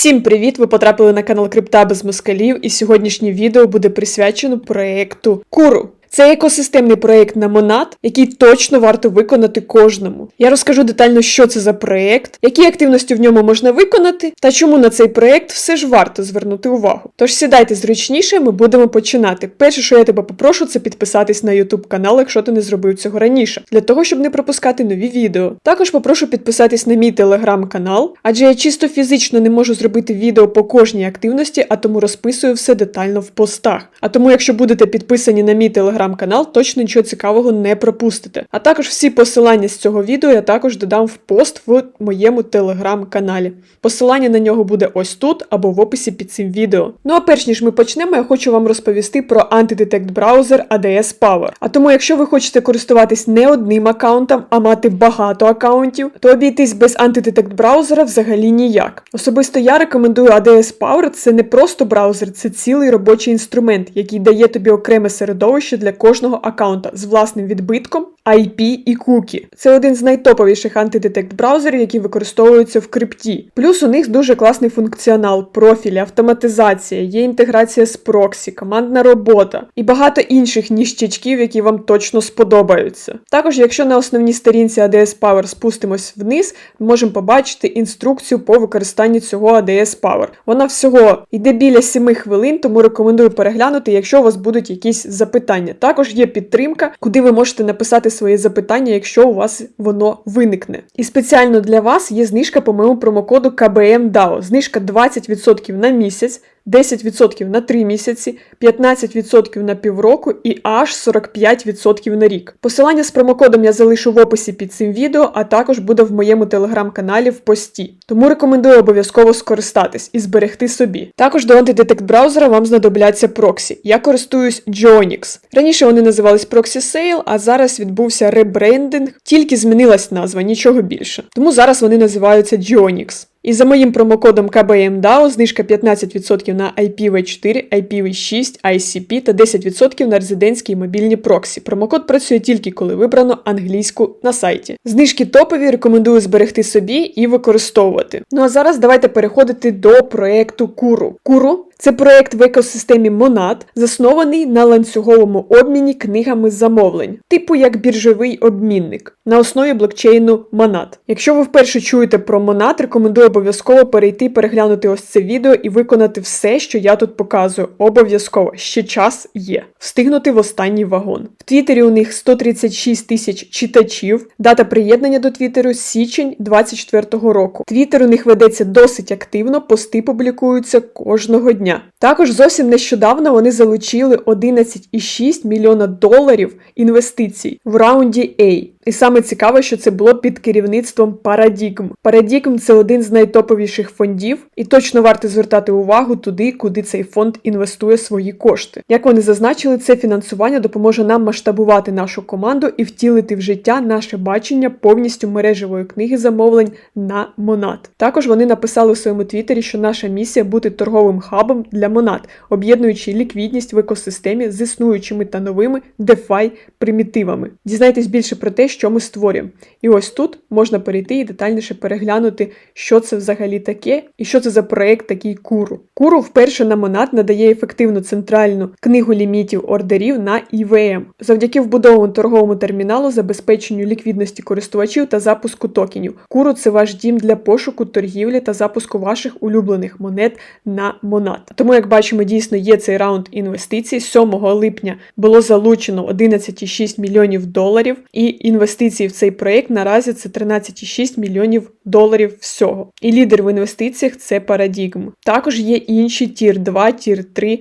Всім привіт! Ви потрапили на канал Крипта без москалів, і сьогоднішнє відео буде присвячено проєкту Куру. Це екосистемний проєкт на Монад, який точно варто виконати кожному. Я розкажу детально, що це за проєкт, які активності в ньому можна виконати, та чому на цей проєкт все ж варто звернути увагу. Тож сідайте зручніше, ми будемо починати. Перше, що я тебе попрошу, це підписатись на YouTube канал, якщо ти не зробив цього раніше, для того, щоб не пропускати нові відео. Також попрошу підписатись на мій телеграм-канал, адже я чисто фізично не можу зробити відео по кожній активності, а тому розписую все детально в постах. А тому, якщо будете підписані на мій телеграм-канал, точно нічого цікавого не пропустите. А також всі посилання з цього відео я також додам в пост в моєму телеграм-каналі. Посилання на нього буде ось тут або в описі під цим відео. Ну а перш ніж ми почнемо, я хочу вам розповісти про антидетект браузер ADS Power. А тому, якщо ви хочете користуватись не одним аккаунтом, а мати багато аккаунтів, то обійтись без антидетект браузера взагалі ніяк. Особисто я рекомендую ADS Power. Це не просто браузер, це цілий робочий інструмент, який дає тобі окреме середовище для кожного аккаунта з власним відбитком, IP і кукі. Це один з найтоповіших антидетект браузерів, які використовуються в крипті. Плюс у них дуже класний функціонал, профілі, автоматизація, є інтеграція з проксі, командна робота і багато інших ніщачків, які вам точно сподобаються. Також, якщо на основній сторінці ADS Power спустимось вниз, можемо побачити інструкцію по використанню цього ADS Power. Вона всього йде біля 7 хвилин, тому рекомендую переглянути, якщо у вас будуть якісь запитання. Також є підтримка, куди ви можете написати своє запитання, якщо у вас воно виникне. І спеціально для вас є знижка по моєму промокоду KBMDAO. Знижка 20% на місяць. 10% на 3 місяці, 15% на півроку і аж 45% на рік. Посилання з промокодом я залишу в описі під цим відео, а також буде в моєму телеграм-каналі в пості. Тому рекомендую обов'язково скористатись і зберегти собі. Також до антидетект браузера вам знадобляться проксі. Я користуюсь Jonix. Раніше вони називались Proxy Sale, а зараз відбувся ребрендинг, тільки змінилась назва, нічого більше. Тому зараз вони називаються Jonix. І за моїм промокодом KBMDAO знижка 15% на IPv4, IPv6, ICP та 10% на резидентські і мобільні проксі. Промокод працює тільки коли вибрано англійську на сайті. Знижки топові рекомендую зберегти собі і використовувати. Ну а зараз давайте переходити до проекту Куру. Куру це проект в екосистемі Monad, заснований на ланцюговому обміні книгами замовлень, типу як біржовий обмінник на основі блокчейну Monad. Якщо ви вперше чуєте про Monad, рекомендую обов'язково перейти, переглянути ось це відео і виконати все, що я тут показую. Обов'язково ще час є. Встигнути в останній вагон. В Твіттері у них 136 тисяч читачів. Дата приєднання до Твіттеру січень 24-го року. Твіттер у них ведеться досить активно, пости публікуються кожного дня. Також зовсім нещодавно вони залучили 11,6 мільйона доларів інвестицій в раунді A. І саме цікаве, що це було під керівництвом Paradigm. Paradigm – це один з найтоповіших фондів, і точно варто звертати увагу туди, куди цей фонд інвестує свої кошти. Як вони зазначили, це фінансування допоможе нам масштабувати нашу команду і втілити в життя наше бачення повністю мережевої книги замовлень на Монад. Також вони написали у своєму твіттері, що наша місія бути торговим хабом для Монад, об'єднуючи ліквідність в екосистемі з існуючими та новими DeFi примітивами. Дізнайтесь більше про те, що ми створюємо. І ось тут можна перейти і детальніше переглянути, що це взагалі таке і що це за проект такий Куру. Куру вперше на Монад надає ефективну центральну книгу лімітів ордерів на IVM. Завдяки вбудованому торговому терміналу, забезпеченню ліквідності користувачів та запуску токенів. Куру це ваш дім для пошуку, торгівлі та запуску ваших улюблених монет на Монад. Тому, як бачимо, дійсно є цей раунд інвестицій. 7 липня було залучено 11,6 мільйонів доларів і інвестиції в цей проєкт наразі це 13,6 мільйонів доларів всього. І лідер в інвестиціях це парадігм. Також є інші тір 2, тір 3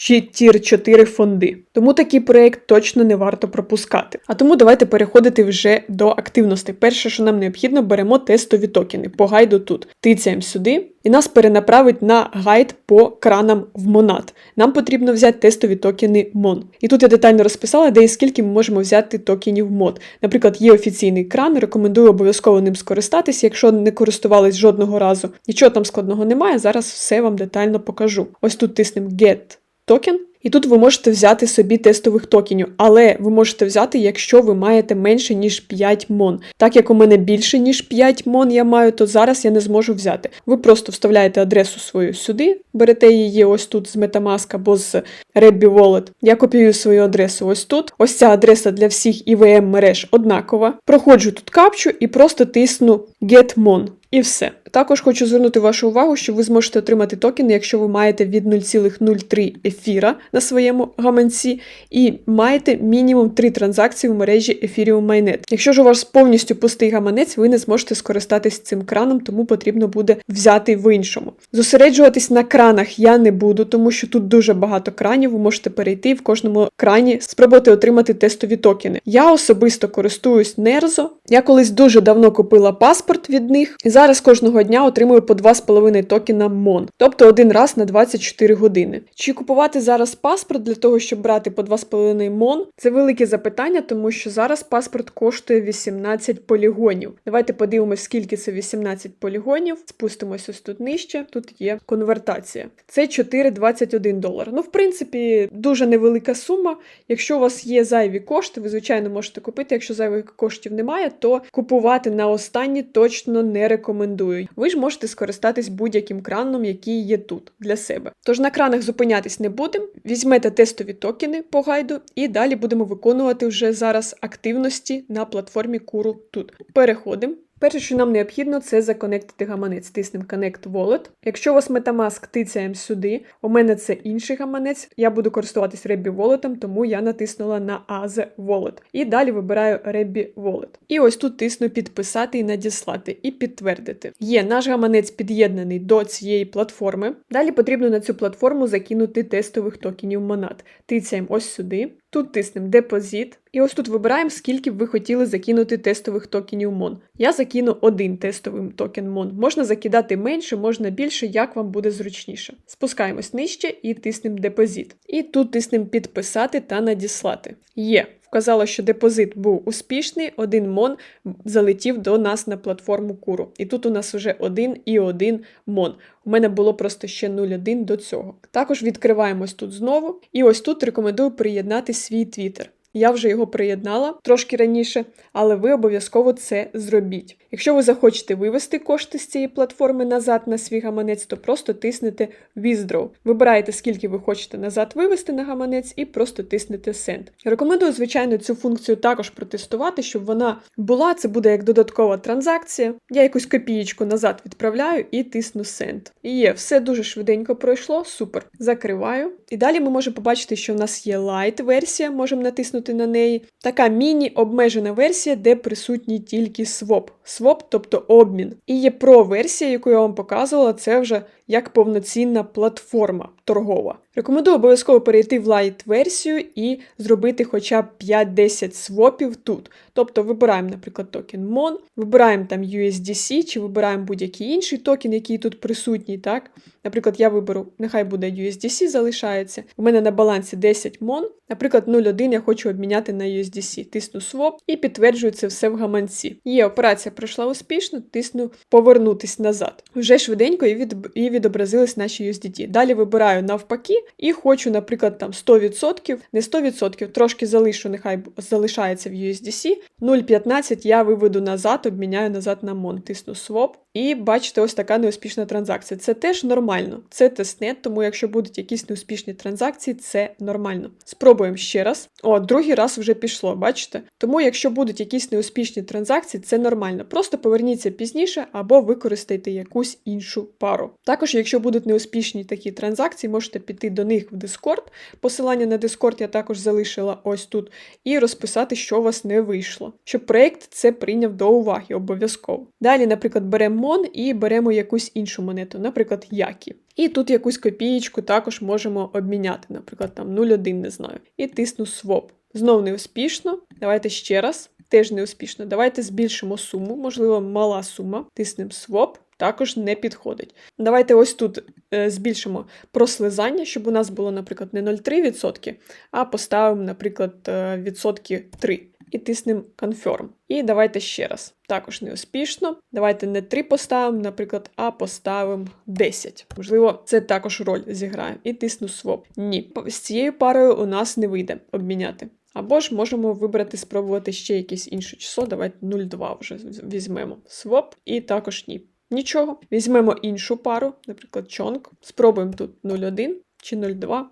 чи тір 4 фонди. Тому такий проєкт точно не варто пропускати. А тому давайте переходити вже до активностей. Перше, що нам необхідно, беремо тестові токени по гайду тут. Тицяємо сюди. І нас перенаправить на гайд по кранам в Монад. Нам потрібно взяти тестові токени MON. І тут я детально розписала, де і скільки ми можемо взяти токенів мод. Наприклад, є офіційний кран, рекомендую обов'язково ним скористатися, якщо не користувались жодного разу. Нічого там складного немає, зараз все вам детально покажу. Ось тут тиснемо Get токен, І тут ви можете взяти собі тестових токенів, але ви можете взяти, якщо ви маєте менше, ніж 5 мон. Так як у мене більше, ніж 5 мон я маю, то зараз я не зможу взяти. Ви просто вставляєте адресу свою сюди, берете її ось тут з Metamask або з Rebby Wallet. Я копіюю свою адресу ось тут. Ось ця адреса для всіх IVM мереж однакова. Проходжу тут капчу і просто тисну Get Mon. І все. Також хочу звернути вашу увагу, що ви зможете отримати токени, якщо ви маєте від 0,03 ефіра на своєму гаманці, і маєте мінімум 3 транзакції в мережі Ethereum Mainnet. Якщо ж у вас повністю пустий гаманець, ви не зможете скористатись цим краном, тому потрібно буде взяти в іншому. Зосереджуватись на кранах я не буду, тому що тут дуже багато кранів. Ви можете перейти в кожному крані, спробувати отримати тестові токени. Я особисто користуюсь Nerzo. Я колись дуже давно купила паспорт від них, зараз кожного дня отримую по 2,5 токена MON, тобто один раз на 24 години. Чи купувати зараз паспорт для того, щоб брати по 2,5 MON? Це велике запитання, тому що зараз паспорт коштує 18 полігонів. Давайте подивимось, скільки це 18 полігонів. Спустимось ось тут нижче. Тут є конвертація. Це 4,21 долар. Ну, в принципі, дуже невелика сума. Якщо у вас є зайві кошти, ви звичайно можете купити. Якщо зайвих коштів немає, то купувати на останні точно не рекомендую. Ви ж можете скористатись будь-яким краном, який є тут для себе. Тож на кранах зупинятись не будемо. Візьмете тестові токени по гайду, і далі будемо виконувати вже зараз активності на платформі Куру тут. Переходимо. Перше, що нам необхідно, це законектити гаманець. Тиснемо Connect Wallet. Якщо у вас Metamask, тицяємо сюди. У мене це інший гаманець. Я буду користуватись Rebby Wallet, тому я натиснула на AZ Wallet. І далі вибираю Rebby Wallet. І ось тут тисну підписати і надіслати, і підтвердити. Є наш гаманець під'єднаний до цієї платформи. Далі потрібно на цю платформу закинути тестових токенів Monad. Тицяємо ось сюди. Тут тиснемо депозит, і ось тут вибираємо, скільки б ви хотіли закинути тестових токенів Мон. Я закину один тестовий токен Мон. Можна закидати менше, можна більше, як вам буде зручніше. Спускаємось нижче і тиснемо депозит. І тут тиснемо підписати та надіслати. Є. Вказало, що депозит був успішний, один мон залетів до нас на платформу Куру. І тут у нас вже один і один мон. У мене було просто ще 0,1 до цього. Також відкриваємось тут знову. І ось тут рекомендую приєднати свій твіттер. Я вже його приєднала трошки раніше, але ви обов'язково це зробіть. Якщо ви захочете вивести кошти з цієї платформи назад на свій гаманець, то просто тиснете Withdraw. Вибираєте, скільки ви хочете назад вивести на гаманець, і просто тиснете Send. Рекомендую, звичайно, цю функцію також протестувати, щоб вона була. Це буде як додаткова транзакція. Я якусь копієчку назад відправляю і тисну Send. І є, все дуже швиденько пройшло, супер. Закриваю. І далі ми можемо побачити, що в нас є Lite-версія, можемо натиснути на неї. Така міні-обмежена версія, де присутній тільки своп. Своп, тобто обмін. І є про версія, яку я вам показувала, це вже як повноцінна платформа торгова. Рекомендую обов'язково перейти в Lite-версію і зробити хоча б 5-10 свопів тут. Тобто вибираємо, наприклад, токен MON, вибираємо там USDC чи вибираємо будь-який інший токен, який тут присутній. так? Наприклад, я виберу, нехай буде USDC залишається. У мене на балансі 10 MON, наприклад, 0,1 я хочу обміняти на USDC. Тисну своп і підтверджую це все в гаманці. Є операція пройшла успішно, тисну повернутись назад. Вже швиденько і від відобразились наші USDT. Далі вибираю навпаки і хочу, наприклад, там 100%, не 100%, трошки залишу, нехай залишається в USDC. 0,15 я виведу назад, обміняю назад на MON, тисну swap. І бачите, ось така неуспішна транзакція. Це теж нормально. Це тестнет, тому якщо будуть якісь неуспішні транзакції, це нормально. Спробуємо ще раз. О, другий раз вже пішло, бачите? Тому, якщо будуть якісь неуспішні транзакції, це нормально. Просто поверніться пізніше або використайте якусь іншу пару. Також, якщо будуть неуспішні такі транзакції, можете піти до них в Discord. Посилання на Discord я також залишила ось тут, і розписати, що у вас не вийшло, щоб проєкт це прийняв до уваги обов'язково. Далі, наприклад, беремо Мон і беремо якусь іншу монету, наприклад, Які. І тут якусь копієчку також можемо обміняти, наприклад, там 0,1, не знаю. І тисну Swap. Знов неуспішно. Давайте ще раз. Теж неуспішно. Давайте збільшимо суму, можливо, мала сума. Тиснемо Swap. Також не підходить. Давайте ось тут е, збільшимо прослизання, щоб у нас було, наприклад, не 0,3%, а поставимо, наприклад, е, відсотки 3. і тиснемо Confirm. І давайте ще раз. Також неуспішно. Давайте не 3 поставимо, наприклад, а поставимо 10. Можливо, це також роль зіграє. І тисну Swap. Ні. З цією парою у нас не вийде обміняти. Або ж можемо вибрати, спробувати ще якесь інше число. Давайте 0,2 вже візьмемо. Swap і також ні. Нічого. Візьмемо іншу пару, наприклад, чонк. Спробуємо тут 0,1 чи 0,2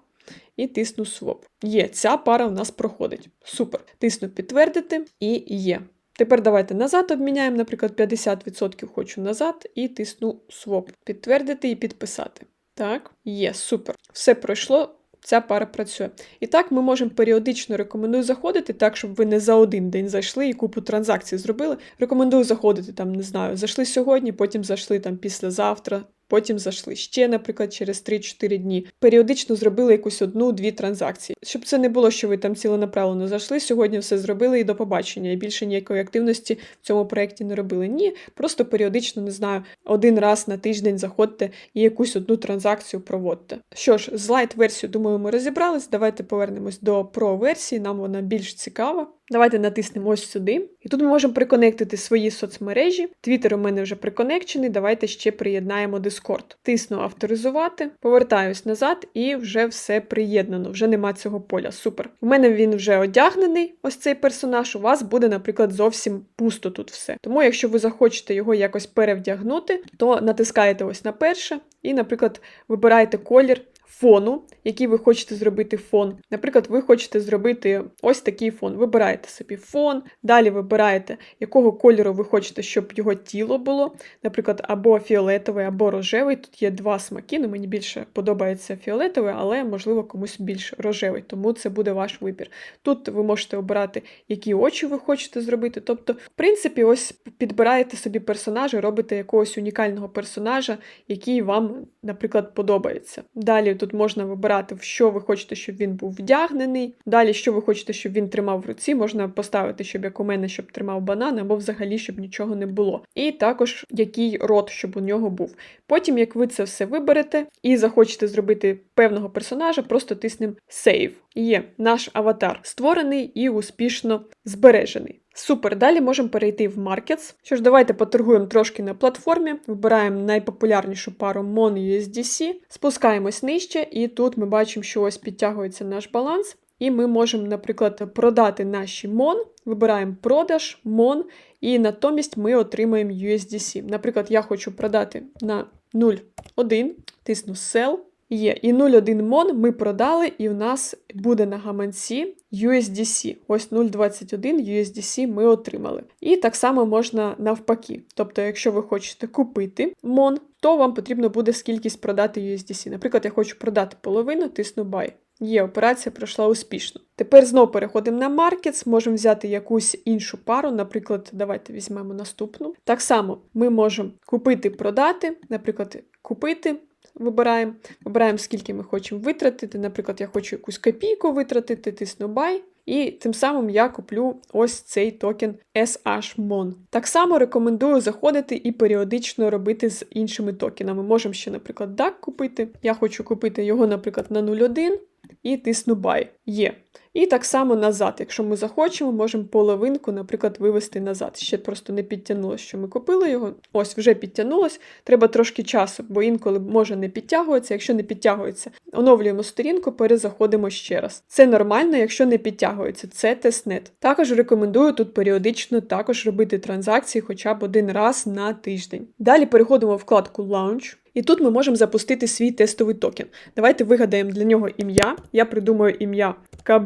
і тисну Swap. Є, ця пара у нас проходить. Супер. Тисну підтвердити і є. Тепер давайте назад обміняємо, наприклад, 50% хочу назад, і тисну Swap. Підтвердити і підписати. Так, є, супер. Все пройшло. Ця пара працює. І так ми можемо періодично рекомендую заходити, так, щоб ви не за один день зайшли і купу транзакцій зробили. Рекомендую заходити там, не знаю, зайшли сьогодні, потім зайшли там післязавтра, Потім зайшли ще, наприклад, через 3-4 дні. Періодично зробили якусь одну-дві транзакції. Щоб це не було, що ви там ціленаправлено зайшли. Сьогодні все зробили і до побачення. І більше ніякої активності в цьому проєкті не робили. Ні, просто періодично не знаю, один раз на тиждень заходьте і якусь одну транзакцію проводьте. Що ж, з лайт версією, думаю, ми розібрались. Давайте повернемось до Pro версії, нам вона більш цікава. Давайте натиснемо ось сюди. І тут ми можемо приконектити свої соцмережі. Твіттер у мене вже приконекчений. Давайте ще приєднаємо Discord. Тисну авторизувати, повертаюсь назад і вже все приєднано. Вже нема цього поля. Супер. У мене він вже одягнений, ось цей персонаж. У вас буде, наприклад, зовсім пусто тут все. Тому, якщо ви захочете його якось перевдягнути, то натискаєте ось на перше і, наприклад, вибираєте колір фону, який ви хочете зробити фон. Наприклад, ви хочете зробити ось такий фон. Вибираєте собі фон, далі вибираєте, якого кольору ви хочете, щоб його тіло було. Наприклад, або фіолетовий, або рожевий. Тут є два смаки. Ну, мені більше подобається фіолетовий, але, можливо, комусь більш рожевий, тому це буде ваш вибір. Тут ви можете обирати, які очі ви хочете зробити. Тобто, в принципі, ось підбираєте собі персонажа, робите якогось унікального персонажа, який вам, наприклад, подобається. Далі тут можна вибирати, в що ви хочете, щоб він був вдягнений. Далі, що ви хочете, щоб він тримав в руці, можна поставити, щоб як у мене, щоб тримав банан, або взагалі, щоб нічого не було. І також який рот, щоб у нього був. Потім, як ви це все виберете і захочете зробити певного персонажа, просто тиснемо Save. Є наш аватар створений і успішно збережений. Супер, далі можемо перейти в Markets. Що ж, давайте поторгуємо трошки на платформі, вибираємо найпопулярнішу пару Mon спускаємось нижче, і тут ми бачимо, що ось підтягується наш баланс. І ми можемо, наприклад, продати наші MON, вибираємо продаж, MON, і натомість ми отримаємо USDC. Наприклад, я хочу продати на 0,1, тисну Sell. Є. І 0,1 мон ми продали, і в нас буде на гаманці USDC. Ось 0,21 USDC ми отримали. І так само можна навпаки. Тобто, якщо ви хочете купити мон, то вам потрібно буде скількись продати USDC. Наприклад, я хочу продати половину, тисну Buy. Є, операція пройшла успішно. Тепер знову переходимо на Markets, можемо взяти якусь іншу пару, наприклад, давайте візьмемо наступну. Так само ми можемо купити, продати, наприклад, купити, вибираємо. Вибираємо, скільки ми хочемо витратити. Наприклад, я хочу якусь копійку витратити, тисну Buy. І тим самим я куплю ось цей токен SHMON. Так само рекомендую заходити і періодично робити з іншими токенами. Можемо ще, наприклад, DAC купити. Я хочу купити його, наприклад, на 0,1 і тисну Buy. Є. І так само назад. Якщо ми захочемо, можемо половинку, наприклад, вивести назад. Ще просто не підтягнулося, що ми купили його. Ось вже підтягнулось. Треба трошки часу, бо інколи може не підтягуватися. Якщо не підтягується, оновлюємо сторінку, перезаходимо ще раз. Це нормально, якщо не підтягується. Це тестнет. Також рекомендую тут періодично також робити транзакції хоча б один раз на тиждень. Далі переходимо в вкладку Launch. І тут ми можемо запустити свій тестовий токен. Давайте вигадаємо для нього ім'я. Я придумаю ім'я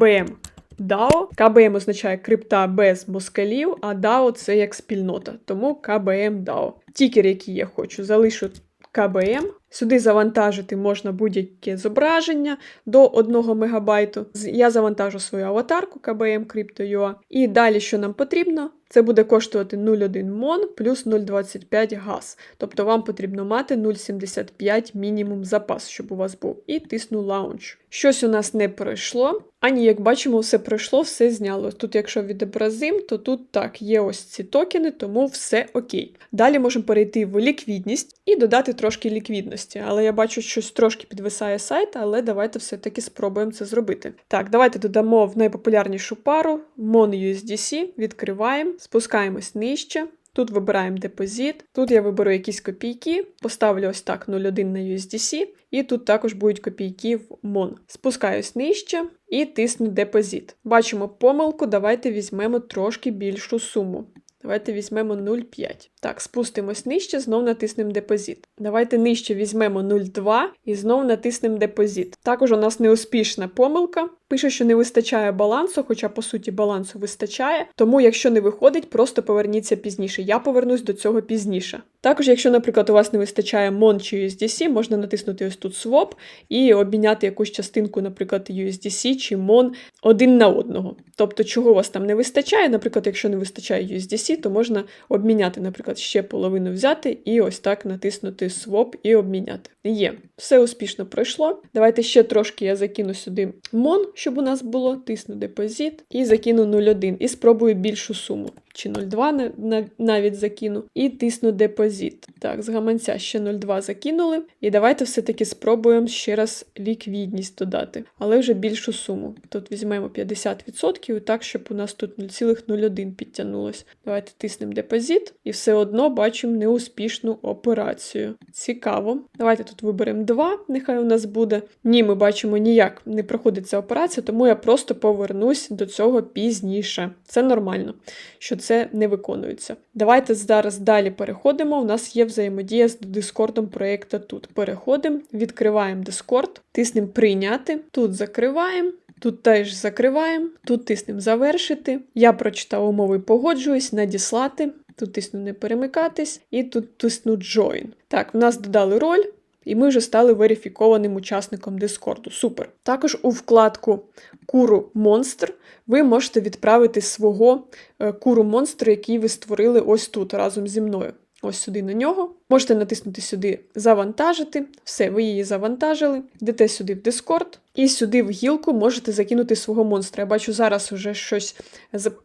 КБМ DAO. КБМ означає крипта без москалів, а DAO це як спільнота. Тому КБМ DAO. Тікер, який я хочу, залишу КБМ. Сюди завантажити можна будь-яке зображення до 1 МБ. Я завантажу свою аватарку KBM Crypto.ua. І далі, що нам потрібно, це буде коштувати 0,1 мон плюс 0,25 газ. Тобто вам потрібно мати 0,75 мінімум запас, щоб у вас був. І тисну Launch. Щось у нас не пройшло. Ані, як бачимо, все пройшло, все зняло. Тут, якщо відобразим, то тут так, є ось ці токени, тому все окей. Далі можемо перейти в ліквідність і додати трошки ліквідності. Але я бачу, щось трошки підвисає сайт, але давайте все-таки спробуємо це зробити. Так, давайте додамо в найпопулярнішу пару MonUSDC, відкриваємо, спускаємось нижче. Тут вибираємо депозит. Тут я виберу якісь копійки, поставлю ось так 0,1 на USDC, і тут також будуть копійки в MON. Спускаюсь нижче і тисну депозит. Бачимо помилку, давайте візьмемо трошки більшу суму. Давайте візьмемо 0,5. Так, спустимось нижче, знов натиснемо депозит. Давайте нижче візьмемо 0,2 і знов натиснемо депозит. Також у нас неуспішна помилка. Пише, що не вистачає балансу, хоча по суті балансу вистачає. Тому, якщо не виходить, просто поверніться пізніше. Я повернусь до цього пізніше. Також, якщо, наприклад, у вас не вистачає MON чи USDC, можна натиснути ось тут Swap і обміняти якусь частинку, наприклад, USDC чи MON один на одного. Тобто, чого у вас там не вистачає, наприклад, якщо не вистачає USDC, то можна обміняти, наприклад, ще половину взяти і ось так натиснути Swap і обміняти. Є, все успішно пройшло. Давайте ще трошки я закину сюди мон, щоб у нас було, тисну депозит і закину 0,1 і спробую більшу суму. Чи 0,2 на- на- навіть закину, і тисну депозит. Так, з гаманця ще 0,2 закинули. І давайте все-таки спробуємо ще раз ліквідність додати, але вже більшу суму. Тут візьмемо 50% і так, щоб у нас тут 0,01 підтягнулось. Давайте тиснемо депозит і все одно бачимо неуспішну операцію. Цікаво. Давайте тут виберемо 2, нехай у нас буде. Ні, ми бачимо, ніяк не проходить ця операція, тому я просто повернусь до цього пізніше. Це нормально, що це не виконується. Давайте зараз далі переходимо. У нас є взаємодія з дискордом проєкту тут. Переходимо, відкриваємо Discord, тиснемо прийняти, тут закриваємо. Тут теж закриваємо, тут тиснемо завершити. Я прочитав умови, погоджуюсь, надіслати. Тут тисну не перемикатись, і тут тисну Join. Так, в нас додали роль. І ми вже стали верифікованим учасником Дискорду. Супер. Також у вкладку Куру Монстр ви можете відправити свого е, куру монстра, який ви створили ось тут разом зі мною. Ось сюди на нього. Можете натиснути сюди Завантажити. Все, ви її завантажили. Йдете сюди в Discord. І сюди в гілку можете закинути свого монстра. Я бачу, зараз вже щось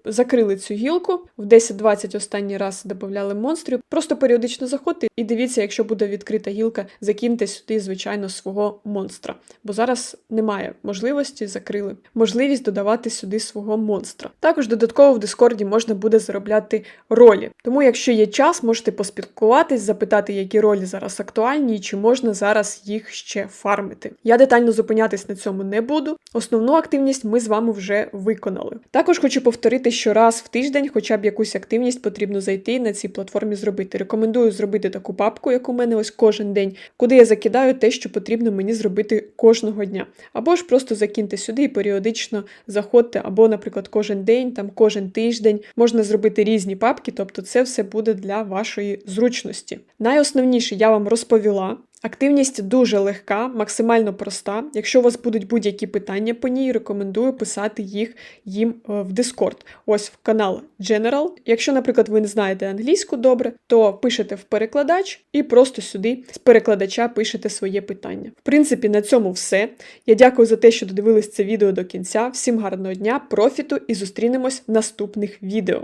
закрили цю гілку. В 10-20 останній раз додавали монстрів. Просто періодично заходьте і дивіться, якщо буде відкрита гілка, закиньте сюди, звичайно, свого монстра. Бо зараз немає можливості, закрили можливість додавати сюди свого монстра. Також додатково в Дискорді можна буде заробляти ролі. Тому, якщо є час, можете поспілкуватись, запитати, які ролі зараз актуальні і чи можна зараз їх ще фармити. Я детально зупинятись на цьому не буду. Основну активність ми з вами вже виконали. Також хочу повторити, що раз в тиждень, хоча б якусь активність потрібно зайти на цій платформі зробити. Рекомендую зробити таку папку, як у мене ось кожен день, куди я закидаю те, що потрібно мені зробити кожного дня. Або ж просто закиньте сюди і періодично заходьте, або, наприклад, кожен день, там кожен тиждень можна зробити різні папки, тобто це все буде для вашої зручності. Найосновніше я вам розповіла. Активність дуже легка, максимально проста. Якщо у вас будуть будь-які питання по ній, рекомендую писати їх їм е, в Discord. Ось в канал General. Якщо, наприклад, ви не знаєте англійську добре, то пишете в перекладач і просто сюди з перекладача пишете своє питання. В принципі, на цьому все. Я дякую за те, що додивились це відео до кінця. Всім гарного дня, профіту і зустрінемось в наступних відео.